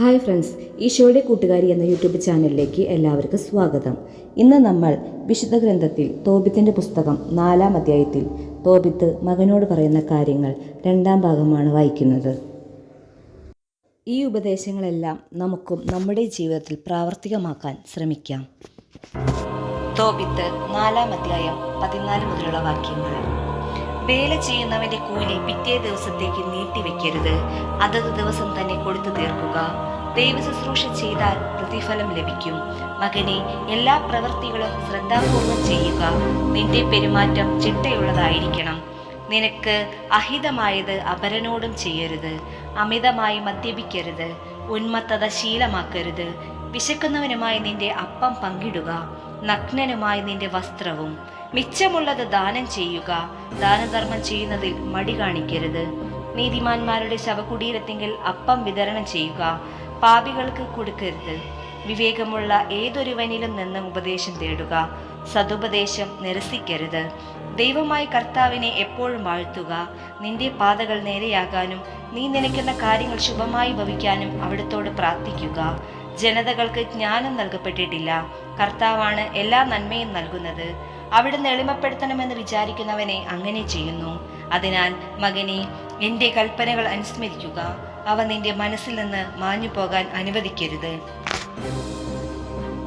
Hi friends ഈശോയുടെ കൂട്ടുകാരി എന്ന യൂട്യൂബ് ചാനലിലേക്ക് എല്ലാവർക്കും സ്വാഗതം. ഇന്ന് നമ്മൾ വിശുദ്ധ ഗ്രന്ഥത്തിൽ തോബിത്തിന്റെ പുസ്തകം നാലാം അധ്യായത്തിൽ തോബിത്ത് മകനോട് പറയുന്ന കാര്യങ്ങൾ രണ്ടാം ഭാഗമാണ് വായിക്കുന്നത്. ഈ ഉപദേശങ്ങളെല്ലാം നമുക്കും നമ്മുടെ ജീവിതത്തിൽ പ്രാവർത്തികമാക്കാൻ ശ്രമിക്കാം. തോബിത്ത് നാലാം അധ്യായം പതിനാല് മുതലുള്ള വാക്യങ്ങൾ. വേല ചെയ്യുന്നവന്റെ കൂലി പിറ്റേ ദിവസത്തേക്ക് നീട്ടിവെക്കരുത്. അതത് ദിവസം തന്നെ കൊടുത്തു തീർക്കുക. ദൈവ ശുശ്രൂഷ ചെയ്താൽ പ്രതിഫലം ലഭിക്കും. മകനെ എല്ലാ പ്രവൃത്തികളും ശ്രദ്ധാപൂർവം ചെയ്യുക. നിന്റെ പെരുമാറ്റം ചിട്ടയുള്ളതായിരിക്കണം. നിനക്ക് അഹിതമായത് അപരനോടും ചെയ്യരുത്. അമിതമായി മദ്യപിക്കരുത്. ഉന്മത്തത ശീലമാക്കരുത്. വിശക്കുന്നവനുമായി നിന്റെ അപ്പം പങ്കിടുക. നഗ്നനുമായി നിന്റെ വസ്ത്രവും. മിച്ചമുള്ളത് ദാനം ചെയ്യുക. ദാനധർമ്മം ചെയ്യുന്നതിൽ മടി കാണിക്കരുത്. നീതിമാന്മാരുടെ ശവകുടീരത്തിങ്കിൽ അപ്പം വിതരണം ചെയ്യുക. പാപികൾക്ക് കൊടുക്കരുത്. വിവേകമുള്ള ഏതൊരുവനിലും നിന്ന് ഉപദേശം തേടുക. സതുപദേശം നിരസിക്കരുത്. ദൈവമായ കർത്താവിനെ എപ്പോഴും വാഴ്ത്തുക. നിന്റെ പാതകൾ നേരെയാകാനും നീ നിനയ്ക്കുന്ന കാര്യങ്ങൾ ശുഭമായി ഭവിക്കാനും അവിടുത്തോട് പ്രാർത്ഥിക്കുക. ജനതകൾക്ക് ജ്ഞാനം നൽകപ്പെട്ടിട്ടില്ല. കർത്താവാണ് എല്ലാ നന്മയും നൽകുന്നത്. അവിടുന്ന് എളിമപ്പെടുത്തണമെന്ന് വിചാരിക്കുന്നവനെ അങ്ങനെ ചെയ്യുന്നു. അതിനാൽ മകനെ എന്റെ കൽപ്പനകൾ അനുസ്മരിക്കുക. അവ നിന്റെ മനസ്സിൽ നിന്ന് മാഞ്ഞു പോകാൻ അനുവദിക്കരുത്.